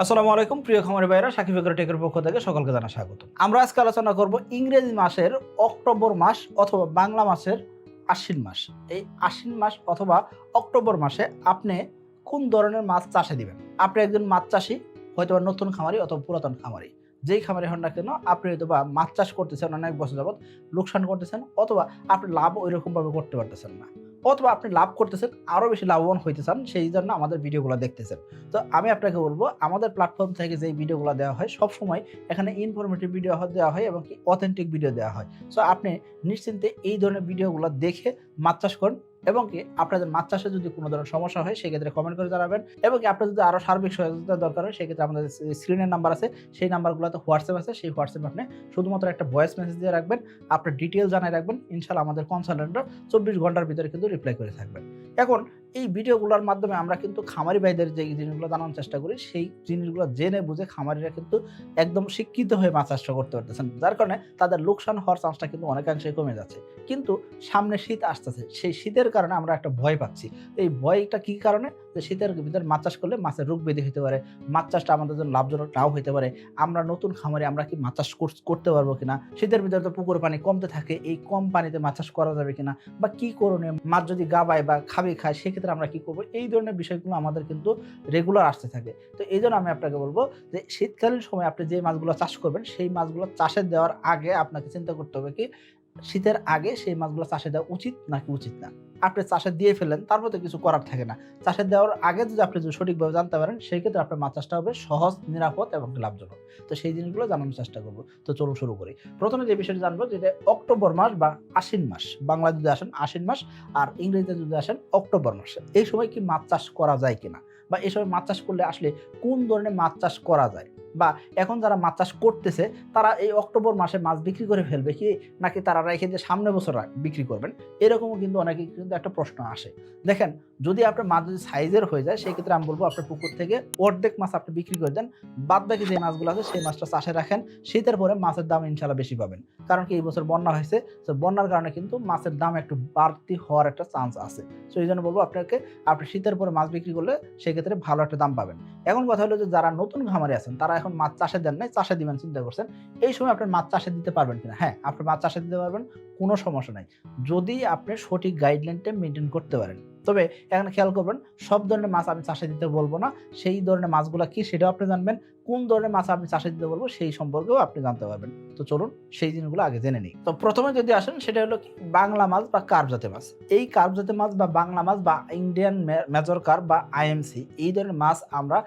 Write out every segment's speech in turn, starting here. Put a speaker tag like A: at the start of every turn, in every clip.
A: আসসালামু আলাইকুম, প্রিয় খামারি ভাইরা সাকিব এগ্রো টেকের পক্ষ থেকে সকলকে জানা স্বাগত। আমরা আজকে আলোচনা করব ইংরেজি মাসের অক্টোবর মাস অথবা বাংলা মাসের আশ্বিন মাস। এই আশ্বিন মাস অথবা অক্টোবর মাসে আপনি কোন ধরনের মাছ চাষে দিবেন? আপনি একজন মাছ চাষি হয়তো নতুন খামারি অথবা পুরাতন খামারি। যেই খামারি হন না কেন, আপনি হয়তো বা মাছ চাষ করতেছেন অনেক বছর যাবত লোকসান করতেছেন অথবা আপনি লাভ ওই রকমভাবে করতে পারতেছেন না। অথবা আপনি লাভ করতেছেন আরও বেশি লাভবান হইতে চান, সেই জন্য আমাদের ভিডিওগুলো দেখতেছেন। তো আমি আপনাকে বলব, আমাদের প্ল্যাটফর্ম থেকে যেই ভিডিওগুলো দেওয়া হয় সব সময় এখানে ইনফরমেটিভ ভিডিও দেওয়া হয় এবং কি অথেন্টিক ভিডিও দেওয়া হয়। সো আপনি নিশ্চিন্তে এই ধরনের ভিডিওগুলো দেখে মাছ চাষ করুন এবং কি আপনাদের মাছ চাষে যদি কোনো ধরনের সমস্যা হয়, সেক্ষেত্রে কমেন্ট করে জানাবেন। এবং কি আপনার যদি আরও সার্বিক সহযোগিতা দরকার হয়, সেক্ষেত্রে আমাদের স্ক্রিনের নাম্বার আছে। সেই নাম্বারগুলোতে হোয়াটসঅ্যাপ আছে। সেই হোয়াটসঅ্যাপে আপনি শুধুমাত্র একটা ভয়েস মেসেজ দিয়ে রাখবেন। আপনার ডিটেল জানিয়ে রাখবেন। ইনশাল্লাহ আমাদের কনসালটেন্টরা চব্বিশ ঘণ্টার ভিতরে কিন্তু রিপ্লাই করে থাকবেন। এখন এই ভিডিওগুলোর মাধ্যমে আমরা কিন্তু খামারি ভাইদের যে জিনিসগুলো জানানোর চেষ্টা করি, সেই জিনিসগুলো জেনে বুঝে খামারিরা কিন্তু একদম শিক্ষিত হয়ে মাছ চাষ করতে পারতেছেন। যার কারণে তাদের লোকসান হওয়ার চান্সটা কিন্তু অনেকাংশে কমে যাচ্ছে। কিন্তু সামনে শীত আসতেছে, সেই শীতের কারণে আমরা একটা ভয় পাচ্ছি। এই ভয়টা কি কারণে? যে শীতের ভিতরে মাছ চাষ করলে মাছের রোগ ব্যাধি হতে পারে, মাছ চাষটা আমাদের জন্য লাভজনক নাও হতে পারে। আমরা নতুন খামারে, আমরা কি মাছ চাষ করতে পারব কিনা? শীতের ভিতরে তো পুকুর পানি কমতে থাকে, এই কম পানিতে মাছ চাষ করা যাবে কিনা? বা কি করণীয়? মাছ যদি গাবায় বা খাবে, খায়, সেক্ষেত্রে আমরা কি করব? এই ধরনের বিষয়গুলো আমাদের কিন্তু রেগুলার আসতে থাকে। তো এই জন্য আমি আপনাকে বলব যে শীতকালীন সময় আপনি যে মাছগুলো চাষ করবেন, সেই মাছগুলো চাষে দেওয়ার আগে আপনাকে চিন্তা করতে হবে কি শীতের আগে সেই মাছগুলো চাষে দেওয়া উচিত নাকি উচিত না? আপনি চাষে দিয়ে ফেলেন তারপর তো কিছু করার থাকে না। চাষে দেওয়ার আগে যদি আপনি যদি সঠিকভাবে জানতে পারেন, সেই ক্ষেত্রে আপনার মাছ চাষটা হবে সহজ, নিরাপদ এবং লাভজনক। তো সেই জিনিসগুলো জানানোর চেষ্টা করব। তো চলুন শুরু করি। প্রথমে যে বিষয়টি জানব, যেটা অক্টোবর মাস বা আশ্বিন মাস। বাংলা যদি আসেন, আশ্বিন মাস, আর ইংরেজিতে যদি আসেন, অক্টোবর মাসে। এই সময় কি মাছ চাষ করা যায় কিনা? বা সময় মাছ চাষ করলে আসলে কোন ধরনের মাছ চাষ করা যায়? বা এখন যারা মাছ চাষ করতেছে, তারা এই অক্টোবর মাসে মাছ বিক্রি করে ফেলবে কি? নাকি তারা রেখে যে সামনে বছর বিক্রি করবেন? এরকমও কিন্তু অনেকে কিন্তু একটা প্রশ্ন আসে। দেখেন, যদি আপনার মাছ যদি সাইজের হয়ে যায় সেই ক্ষেত্রে আমি বলব আপনার পুকুর থেকে অর্ধেক মাছ আপনি বিক্রি করে দেন। বাদ বাকি যে মাছগুলো আছে, সেই মাছটা চাষে রাখেন। শীতের পরে মাছের দাম ইনশাল্লাহ বেশি পাবেন। কারণ কি, এই বছর বন্যা হয়েছে। তো বন্যার কারণে কিন্তু মাছের দাম একটু বাড়তি হওয়ার একটা চান্স আছে। তো এই জন্য বলব আপনাকে, আপনি শীতের পরে মাছ বিক্রি করলে সেক্ষেত্রে ভালো একটা দাম পাবেন। এখন কথা হলো যে যারা নতুন খামারে আছেন, তারা এখন মাছ চাষে দেন নাই, চাষে দিবেন, চিন্তা করছেন। এই সময় আপনার মাছ চাষে দিতে পারবেন কিনা? হ্যাঁ আপনি মাছ চাষে দিতে পারবেন, কোনো সমস্যা নাই। যদি আপনি সঠিক গাইডলাইনটা মেনটেন করতে পারেন তবে এখানে খেয়াল করবেন, সব ধরনের মাছ আমি চাষে দিতে বলব না। সেই ধরনের মাছগুলো কি সেটাও আপনি জানবেন, কোন ধরনের মাছ আপনি চাষে দিতে বলব সেই সম্পর্কেও আপনি জানতে পারবেন। তো চলুন সেই জিনিসগুলো আগে জেনে নিই। তো প্রথমে যদি আসেন, সেটা হলো বাংলা মাছ বা কার্প জাতীয় মাছ। এই কার্প জাতীয় মাছ বা বাংলা মাছ বা ইন্ডিয়ান মেজর কার্প বা আইএমসি এই ধরনের মাছ আমরা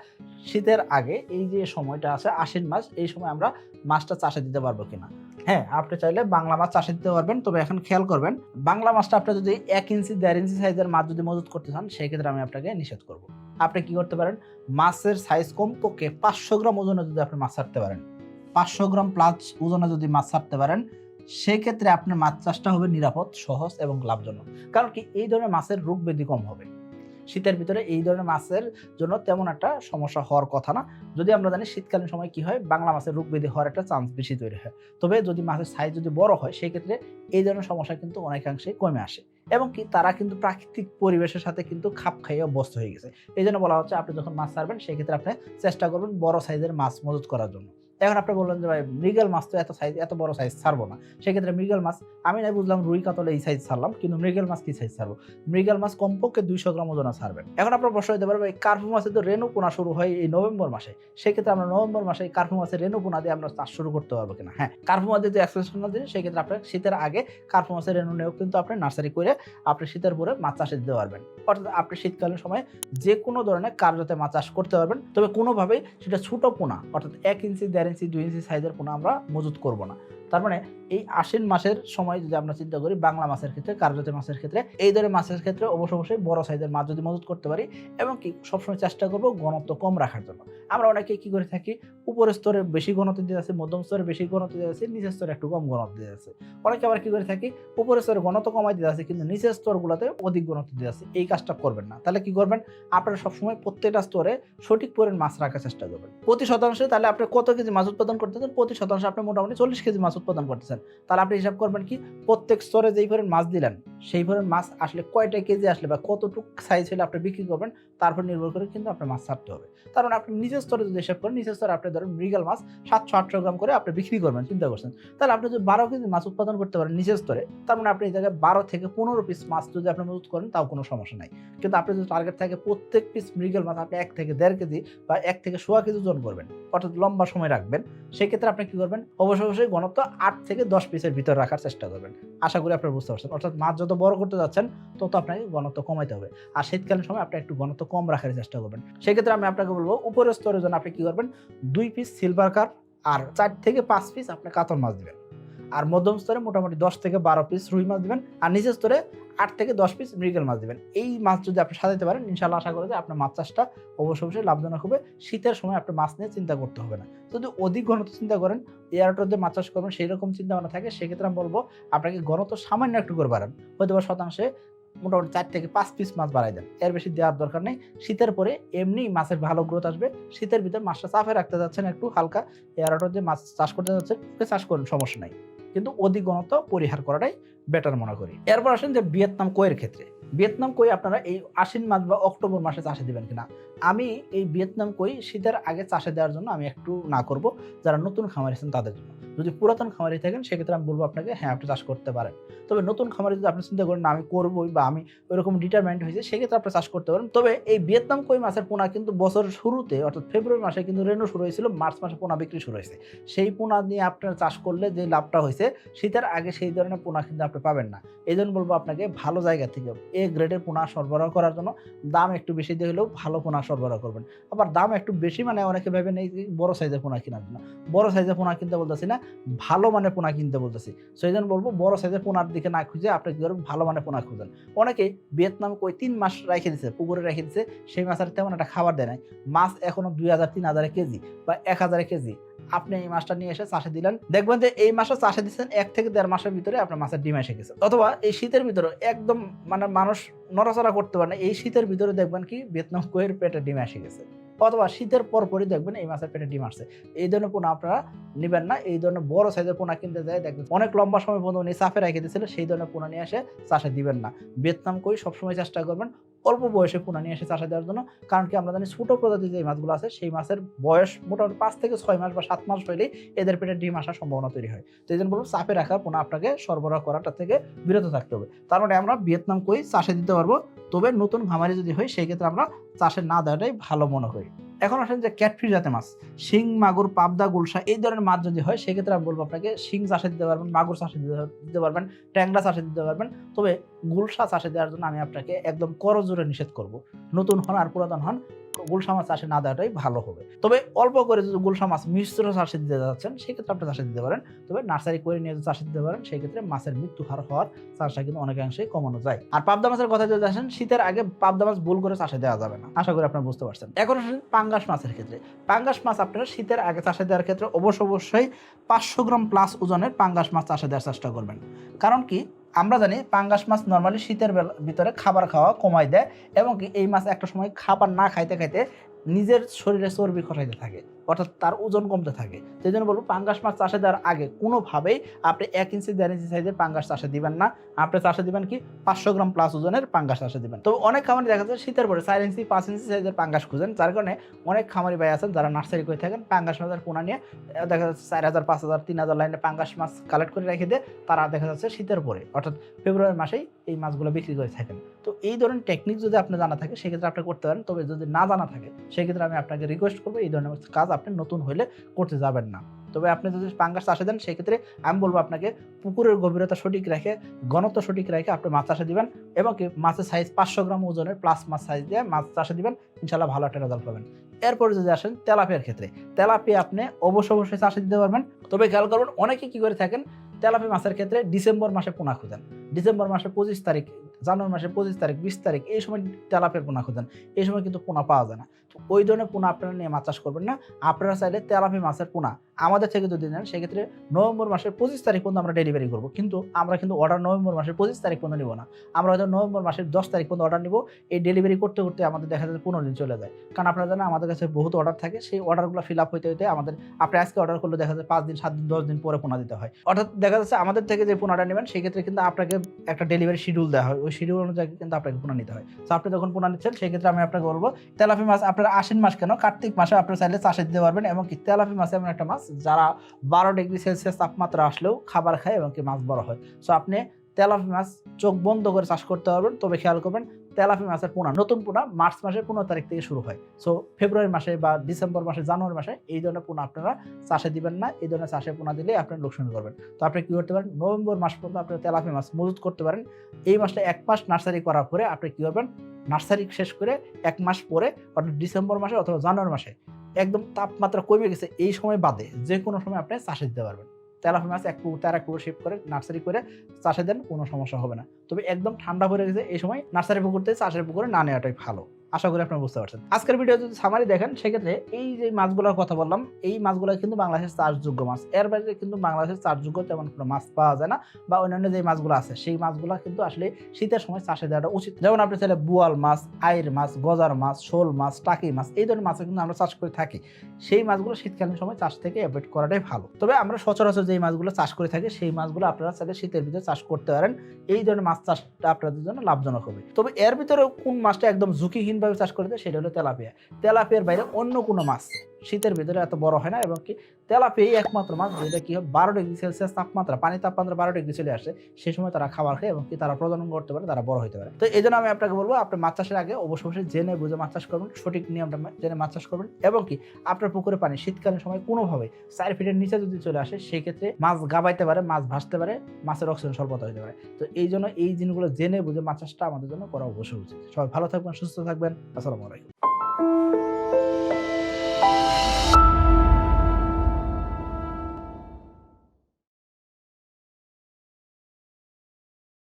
A: শীতের আগে, এই যে সময়টা আছে, আশ্বিন মাস, এই সময় আমরা মাছটা চাষে দিতে পারব কিনা। হ্যাঁ আপনি চাইলে বাংলা মাছ চাষে দিতে পারবেন, তবে এখন খেয়াল করবেন, বাংলা মাছটা আপনি যদি এক ইঞ্চি, দেড় ইঞ্চি সাইজের মাছ যদি মজুত করতে চান সেই ক্ষেত্রে আমি আপনাকে নিষেধ করব। আপনি কি করতে পারেন, মাছের সাইজ কমপক্ষে পাঁচশো গ্রাম ওজনে যদি আপনি মাছ ছাড়তে পারেন, পাঁচশো গ্রাম প্লাস ওজনে যদি মাছ ছাড়তে পারেন, সেক্ষেত্রে আপনার মাছ চাষটা হবে নিরাপদ, সহজ এবং লাভজনক। কারণ কি, এই ধরনের মাছের রোগ ব্যাধি কম হবে। শীতের ভিতরে এই ধরনের মাছের জন্য তেমন একটা সমস্যা হওয়ার কথা না। যদি আমরা জানি শীতকালীন সময় কি হয়, বাংলা মাছের রোগ ব্যাধি হওয়ার একটা চান্স বেশি তৈরি হয়। তবে যদি মাছের সাইজ যদি বড় হয় সেই ক্ষেত্রে এই ধরনের সমস্যা কিন্তু অনেকাংশে কমে আসে। এবং কি তারা কিন্তু প্রাকৃতিক পরিবেশের সাথে কিন্তু খাপ খাইয়ে অভ্যস্ত হয়ে গেছে। এই জন্য বলা হচ্ছে, আপনি যখন মাছ ছাড়বেন সেই ক্ষেত্রে আপনি চেষ্টা করবেন বড় সাইজের মাছ মজুত করার জন্য। এখন আপনি বললেন যে, ভাই, মৃগেল মাছ তো এত সাইজ এত বড় সাইজ ছাড়বো না। সেক্ষেত্রে মৃগেল মাছ, আমি না বুঝলাম রুই কাতলে এই সাইজ ছাড়লাম, কিন্তু মৃগেল মাছ কি সাইজ ছাড়বো? মৃগেল মাছ কমপক্ষে দুইশো গ্রাম ওজনে ছাড়বেন। এখন আপনার প্রশ্ন হতে পারবে এই কার্পু মাছের তো রেণু পোনা শুরু হয় এই নভেম্বর মাসে। সেক্ষেত্রে আমরা নভেম্বর মাসে এই কার্পু রেণু পোনা দিয়ে আমরা চাষ শুরু করতে পারব কিনা? হ্যাঁ কার্পু মাছ যদি এক্সপ্রেশন না দিন সেক্ষেত্রে আপনার শীতের আগে কার্পু মাছের রেণু নিয়েও কিন্তু আপনি নার্সারি করে আপনি শীতের পরে মাছ চাষে দিতে পারবেন। অর্থাৎ আপনি শীতকালীন সময়ে যে কোনো ধরনের কার্যতে মাছ চাষ করতে পারবেন। তবে কোনোভাবেই সেটা ছোটো পোনা, অর্থাৎ এক ইঞ্চি দেড় দুই ইঞ্চি সাইজের পোনা আমরা মজুত করব না। তার মানে এই আশ্বিন মাসের সময় যদি আমরা চিন্তা করি, বাংলা মাছের ক্ষেত্রে, কার্যতে মাছের ক্ষেত্রে, এই ধরনের মাছের ক্ষেত্রে অবশ্য অবশ্যই বড় সাইজের মাছ যদি মজুত করতে পারি এবং কি সবসময় চেষ্টা করব ঘনত্ব কম রাখার জন্য। আমরা অনেকে কি করে থাকি, উপরের স্তরে বেশি ঘনত্ব দিয়ে আছে মধ্যম স্তরে বেশি ঘনত্ব দিয়ে আছে নিচের স্তরে একটু কম ঘনত্ব দিয়ে আছে অনেকে আবার কি করে থাকি, উপরের স্তরে ঘনত্ব কমাই দিয়ে আছে কিন্তু নিচের স্তরগুলোতে অধিক ঘনত্ব দিয়ে আছে এই কাজটা করবেন না। তাহলে কি করবেন, আপনারা সবসময় প্রত্যেকটা স্তরে সঠিক পরিমাণ মাছ রাখার চেষ্টা করবেন। প্রতি শতাংশে তাহলে আপনি কত কেজি মাছ উৎপাদন করতেছেন প্রতি শতাংশে আপনি মোটামুটি চল্লিশ কেজি মাছ উৎপাদন করতেছেন। তাহলে আপনি হিসাব করবেন কি, প্রত্যেক স্তরে যেই পরিমাণ মাছ দিলেন, সেই ধরনের মাছ আসলে কয়টা কেজি আসলে বা কতটুকু সাইজ হলে আপনি বিক্রি করবেন তারপর নির্ভর করে কিন্তু আপনার মাছ ছাড়তে হবে। তার মানে আপনি নিচের স্তরে যদি হিসাব করেন নিচের স্তরে আপনি ধরেন মৃগেল মাছ সাতশো আটশো গ্রাম করে আপনি বিক্রি করবেন, চিন্তা করছেন। তাহলে আপনি যদি বারো কেজি মাছ উৎপাদন করতে পারেন নিচের স্তরে, তার মানে আপনি এই জায়গায় বারো থেকে পনেরো পিস মাছ যদি আপনি মজুত করেন, তাও কোনো সমস্যা নাই। কিন্তু আপনি যদি টার্গেট থাকে প্রত্যেক পিস মৃগেল মাছ আপনি এক থেকে দেড় কেজি বা এক থেকে সোয়া কেজি ওজন করবেন, অর্থাৎ লম্বা সময় রাখবেন। সেক্ষেত্রে আপনি কি করবেন? অবশ্যই অবশ্যই ঘনত্ব আট থেকে দশ পিসের ভিতর রাখার চেষ্টা করবেন। আশা করি আপনারা বুঝতে পারছেন। অর্থাৎ মাছ যত বড় করতে যাচ্ছেন, তত আপনাকে ঘনত্ব কমাইতে হবে। আর শীতকালীন সময় আপনি একটু ঘনত্ব কম রাখার চেষ্টা করবেন। সেক্ষেত্রে আমি আপনাকে বলব, উপরের স্তরের জন্য আপনি কি করবেন, দুই পিস সিলভার কাপ আর চার থেকে পাঁচ পিস আপনি কাতল মাছ দিবেন। আর মধ্যম স্তরে মোটামুটি দশ থেকে বারো পিস রুই মাছ দিবেন আর নিচের স্তরে আট থেকে দশ পিস মৃগেল মাছ দিবেন। এই মাছ যদি আপনি সাজাতে পারেন ইনশাল্লাহ আশা করি যে আপনার মাছ চাষটা অবশ্যই অবশ্যই লাভজনক হবে। শীতের সময় আপনার মাছ নিয়ে চিন্তা করতে হবে না। যদি অধিক ঘনত্ব চিন্তা করেন এয়ারটোর দিয়ে মাছ চাষ করবেন সেই রকম চিন্তা ভাবনা থাকে, সেক্ষেত্রে আমি বলব, আপনাকে ঘনত্ব সামান্য একটু করে বাড়ান। হয়তো বা শতাংশে মোটামুটি চার থেকে পাঁচ পিস মাছ বাড়াই দেন। এর বেশি দেওয়ার দরকার নেই। শীতের পরে এমনি মাছের ভালো গ্রোথ আসবে। শীতের ভিতর মাছটা চাপে রাখতে যাচ্ছেন একটু হালকা এয়ারটোর দিয়ে মাছ চাষ করতে যাচ্ছেন, ওকে চাষ করুন, সমস্যা নাই। কিন্তু অধিক পরিহার করাটাই বেটার মনে করি। এরপর আসেন যে ভিয়েতনাম কোয়ের ক্ষেত্রে। ভিয়েতনাম কই আপনারা এই আশ্বিন মাস বা অক্টোবর মাসে চাষে দিবেন কিনা? আমি এই ভিয়েতনাম কই শীতের আগে চাষে দেওয়ার জন্য আমি একটু না করব। যারা নতুন খামারি আছেন তাদের জন্য। যদি পুরাতন খামারি থাকেন, সেক্ষেত্রে আমি বলব আপনাকে হ্যাঁ আপনি চাষ করতে পারেন। তবে নতুন খামারি যদি আপনি চিন্তা করেন, আমি করবোই বা আমি ওইরকম ডিটারমেন্ট হয়েছে সেক্ষেত্রে আপনি চাষ করতে পারেন। তবে এই ভিয়েতনাম কই মাছের পোনা কিন্তু বছরের শুরুতে, অর্থাৎ ফেব্রুয়ারি মাসে কিন্তু রেনু শুরু হয়েছিল, মার্চ মাসে পোনা বিক্রি শুরু হয়েছে। সেই পোনা নিয়ে আপনার চাষ করলে যে লাভটা হয়েছে শীতের আগে সেই ধরনের পোনা কিন্তু আপনি পাবেন না। এই জন্য বলব আপনাকে, ভালো জায়গা থেকে এ গ্রেডের পোনা সরবরাহ করার জন্য দাম একটু বেশি দিয়ে হলেও ভালো পোনা সরবরাহ করবেন। আবার দাম একটু বেশি মানে অনেকে ভেবেন যে বড় সাইজের পোনা কেনার জন্য। বড় সাইজের পোনা কিনতে বলতেছি না ভালো মানের পোনা কিনতে বলতেছি। সেই জন্য বলব, বড় সাইজের পোনার দিকে না খুঁজে আপনি কি করবেন, ভালো মানের পোনা খুঁজেন। অনেকেই ভিয়েতনাম কই তিন মাস রেখে দিচ্ছে পুকুরে রেখে দিচ্ছে সেই মাছের তেমন একটা খাবার দেয় নাই। মাছ এখনও দুই হাজার, তিন হাজারে কেজি বা এক হাজারে কেজি। আপনি এই মাছটা নিয়ে এসে চাষে দিলেন, দেখবেন যে এই মাসে চাষে দিচ্ছেন এক থেকে দেড় মাসের ভিতরে আপনার মাছের ডিম এসে গেছে। অথবা এই শীতের ভিতরে একদম মানে মানুষ নড়াচড়া করতে পারে না, এই শীতের ভিতরে দেখবেন কি ভিয়েতনাম কোয়ের পেটে ডিম এসে গেছে। অথবা শীতের পরপরই দেখবেন এই মাছের পেটে ডিম আসছে। এই ধরনের পোনা আপনারা নেবেন না, এই ধরনের বড় সাইজের পোনা কিনতে যায়, দেখবেন অনেক লম্বা সময় পর্যন্ত উনি চাপে রেখে দিয়েছিলেন সেই ধরনের পোনা নিয়ে এসে চাষে দিবেন না। ভিয়েতনাম কই সবসময় চেষ্টা করবেন অল্প বয়সে পোনা নিয়ে এসে চাষে দেওয়ার জন্য। কারণ কি আমরা জানি ছোট প্রজাতির যে মাছগুলো আছে, সেই মাছের বয়স মোটামুটি পাঁচ থেকে ছয় মাস বা সাত মাস হইলেই এদের পেটে ডিম আসার সম্ভাবনা তৈরি হয়। তো এই জন্য বলব চাপে রাখার পোনা আপনাকে সরবরাহ করাটা থেকে বিরত থাকতে হবে। তার মানে আমরা ভিয়েতনাম কই, চাষে দিতে পারব। তবে নতুন ঘামারি যদি হয় সেই ক্ষেত্রে আমরা চাষে না দেওয়াটাই ভালো মনে করি। এখন আসেন যে ক্যাটফিশ জাতের মাছ, শিং, মাগুর, পাবদা, গুলশা, এই ধরনের মাছ যদি হয়, সেক্ষেত্রে আমি বলব আপনাকে শিং চাষে দিতে পারবেন, মাগুর চাষে দিতে- পারবেন, ট্যাংরা চাষে দিতে পারবেন। তবে গুলশা চাষে দেওয়ার জন্য আমি আপনাকে একদম করজোরে নিষেধ করব। নতুন হন আর পুরাতন হন গুলশা মাছ চাষে না দেওয়াটাই ভালো হবে। তবে অল্প করে যদি গুলশা মাছ মিশ্র চাষে দিতে যাচ্ছেন, সেক্ষেত্রে আপনি চাষে দিতে পারেন। তবে নার্সারি করে নিয়ে চাষে দিতে পারেন সেই ক্ষেত্রে মাছের মৃত্যু হার হওয়ার চাষটা কিন্তু অনেকাংশেই কমানো যায়। আর পাবদা মাছের কথা যদি আসেন, শীতের আগে পাবদা মাছ ভুল করে চাষে দেওয়া যাবে না। আশা করি আপনারা বুঝতে পারছেন। এখন আসেন পাঙ্গাস মাছের ক্ষেত্রে। পাঙ্গাস মাছ আপনারা শীতের আগে চাষে দেওয়ার ক্ষেত্রে অবশ্য অবশ্যই পাঁচশো গ্রাম প্লাস ওজনের পাঙ্গাস মাছ চাষে দেওয়ার চেষ্টা করবেন। কারণ কি? আমরা জানি পাঙ্গাস মাছ নর্মালি শীতের ভিতরে খাবার খাওয়া কমায় দেয় এবং এই মাছ একটা সময় খাবার না খাইতে খাইতে নিজের শরীরে চর্বি খসাইতে থাকে। অর্থাৎ তার ওজন কমতে থাকে। সেই জন্য বলব পাঙ্গাস মাছ চাষে দেওয়ার আগে কোনোভাবেই আপনি এক ইঞ্চি দেড় ইঞ্চি সাইজের পাঙ্গাস চাষে দিবেন না। আপনি চাষে দিবেন কি পাঁচশো গ্রাম প্লাস ওজনের পাঙ্গাস চাষে দিবেন। তো অনেক খামারি দেখা যায় শীতের পরে চার ইঞ্চি পাঁচ ইঞ্চি সাইজের পাঙ্গাস খুঁজেন, যার কারণে অনেক খামারি ভাই আছেন যারা নার্সারি করে থাকেন, পাঙ্গাস মাছের পোনা নিয়ে দেখা যাচ্ছে চার হাজার, পাঁচ হাজার, তিন হাজার লাইনে পাঙ্গাস মাছ কালেক্ট করে রেখে দিয়ে তারা দেখা যাচ্ছে শীতের পরে, অর্থাৎ ফেব্রুয়ারি মাসেই এই মাছগুলো বিক্রি করে থাকেন। তো এই ধরনের টেকনিক যদি আপনি জানা থাকে, সেক্ষেত্রে আপনি করতে পারেন। তবে যদি না জানা থাকে, সেক্ষেত্রে আমি আপনাকে রিকোয়েস্ট করব এই ধরনের কাজ আপনি নতুন হলে করতে যাবেন না। তবে আপনি যদি পাঙ্গাস চাষে দেন, সেক্ষেত্রে আমি বলব আপনাকে পুকুরের গভীরতা সঠিক রেখে, ঘনত্ব সঠিক রেখে আপনি মাছ চাষে দিবেন এবং কি মাছের সাইজ পাঁচশো গ্রাম ওজনের প্লাস মাছ সাইজ দিয়ে মাছ চাষে দিবেন ইনশাল্লাহ ভালো একটা রেজাল্ট পাবেন। এরপরে যদি আসেন তেলাপিয়ার ক্ষেত্রে, তেলাপিয়া আপনি অবশ্য অবশ্যই চাষে দিতে পারবেন, তবে খেয়াল করবেন অনেকে কি করে থাকেন তেলাপি মাছের ক্ষেত্রে ডিসেম্বর মাসে পোনা খুঁজেন। ডিসেম্বর মাসে পঁচিশ তারিখ জানুয়ারি মাসের পঁচিশ তারিখ, বিশ তারিখ, এই সময় তেলাপের পোনা খোঁজেন। এই সময় কিন্তু পোনা পাওয়া যায় না। ওই ধরনের পোনা আপনারা নিয়ে মাছ চাষ করবেন না। আপনারা চাইলে তেলাপি মাছের পোনা আমাদের থেকে যদি নেন, সেক্ষেত্রে নভেম্বর মাসের পঁচিশ তারিখ পর্যন্ত আমরা ডেলিভারি করব। কিন্তু আমরা কিন্তু অর্ডার নভেম্বর মাসের পঁচিশ তারিখ পর্যন্ত নিব না। আমরা হয়তো নভেম্বর মাসের দশ তারিখ পর্যন্ত অর্ডার নিব। এই ডেলিভারি করতে করতে আমাদের দেখা যাচ্ছে পনেরো দিন চলে যায়। কারণ আপনারা জানেন আমাদের কাছে বহুত অর্ডার থাকে। সেই অর্ডারগুলো ফিল আপ হইতে হইতে আমাদের, আপনি আজকে অর্ডার করলে দেখা যাচ্ছে পাঁচ দিন, সাত দিন, দশ দিন পরে পোনা দিতে হয়। অর্থাৎ দেখা যাচ্ছে আমাদের থেকে যে পোনাটা নেবেন, সেক্ষেত্রে কিন্তু আপনাকে একটা ডেলিভারি শিডিউল দেওয়া হয়। ওই শিডিউল অনুযায়ী কিন্তু আপনাকে পোনা নিতে হয়। তো আপনি যখন পোনা নিচ্ছেন, সেক্ষেত্রে আমি আপনাকে বলব, তেলাপি মাছ আপনার আশ্বিন মাস কেন? কার্তিক মাসে আপনার চাইলে চাষে দিতে পারবেন এবং কি? তেলাপি মাছ এমন একটা মাছ যারা বারো ডিগ্রি সেলসিয়াস তাপমাত্রা আসলেও খাবার খায় এবং কি মাছ বড় হয়। সো আপনি তেলাপি মাছ চোখ বন্ধ করে চাষ করতে পারবেন। তবে খেয়াল করবেন, তেলাপি মাছের পোনা, নতুন পোনা মার্চ মাসের পনেরো তারিখ থেকে শুরু হয়। সো ফেব্রুয়ারি মাসে বা ডিসেম্বর মাসে, জানুয়ারি মাসে এই ধরনের পোনা আপনারা চাষে দিবেন না। এই ধরনের চাষে পোনা দিলে আপনি লোকসান করবেন। তো আপনি কি করতে পারেন, নভেম্বর মাস পর্যন্ত আপনি তেলাপি মাছ মজুত করতে পারেন। এই মাসটা এক মাস নার্সারি করার পরে আপনি কি করবেন, নার্সারি শেষ করে এক মাস পরে, অর্থাৎ ডিসেম্বর মাসে অথবা জানুয়ারি মাসে একদম তাপমাত্রা কমে গেছে, এই সময় বাদে যে কোনো সময় আপনি চাষে দিতে পারবেন। তেলাপি মাছ এক পুকুর, তেরা কুকুর শিফট করে নার্সারি করে চাষে দেন, কোনো সমস্যা হবে না। তবে একদম ঠান্ডা পড়ে গেছে, এই সময় নার্সারি পুকুর থেকে চাষের পুকুরে না নেওয়াটাই ভালো। আশা করি আপনারা বুঝতে পারছেন। আজকের ভিডিও যদি সামারি দেখেন, সেক্ষেত্রে এই যে মাছগুলোর কথা বললাম, এই মাছগুলো কিন্তু বাংলাদেশের চাষযোগ্য মাছ। এর বাইরে কিন্তু বাংলাদেশের চাষযোগ্য তেমন কোনো মাছ পাওয়া যায় না, বা অন্যান্য যে মাছগুলো আছে, সেই মাছগুলো কিন্তু আসলে শীতের সময় চাষে দেওয়াটা উচিত। যেমন আপনি চাইলে বুয়াল মাছ, আইর মাছ, গজার মাছ, শোল মাছ, টাকি মাছ, এই ধরনের মাছ কিন্তু আমরা চাষ করে থাকি। সেই মাছগুলো শীতকালীন সময় চাষ থেকে অ্যাভয়েড করাটাই ভালো। তবে আমরা সচরাচর যেই মাছগুলো চাষ করে থাকি, সেই মাছগুলো আপনারা চাইলে শীতের ভিতরে চাষ করতে পারেন। এই ধরনের মাছ চাষটা আপনাদের জন্য লাভজনক হবে। তবে এর ভিতরে কোন মাছটা একদম ঝুঁকিহীনভাবে চাষ করে দেয় সেটা হলো তেলাপিয়া। তেলাপিয়ার বাইরে অন্য কোনো মাছ শীতের ভিতরে এত বড় হয় না, এবং কি তেলাপিয়াই একমাত্র মাছ, যেটা কি হয়, বারো ডিগ্রি সেলসিয়াস তাপমাত্রা পানি তাপমাত্রা বারো ডিগ্রি চলে আসে সেই সময় তারা খাবার খায়, এবং কি তারা প্রজনন করতে পারে, তারা বড় হতে পারে। তো এই জন্য আমি আপনাকে বলব, আপনি মাছ চাষের আগে অবশ্যই জেনে বুঝে মাছ চাষ করবেন, সঠিক নিয়মটা জেনে মাছ চাষ করবেন, এবং কি আপনার পুকুরে পানি শীতকালীন সময় কোনোভাবে চার ফিটের নিচে যদি চলে আসে সেই ক্ষেত্রে মাছ গাবাইতে পারে, মাছ ভাসতে পারে, মাছের অক্সিজেন স্বল্পতা হতে পারে। তো এই জন্য এই জিনিসগুলো জেনে বুঝে মাছ চাষটা আমাদের জন্য করা অবশ্যই উচিত। সবাই ভালো থাকবেন, সুস্থ থাকবেন, আসসালামু আলাইকুম।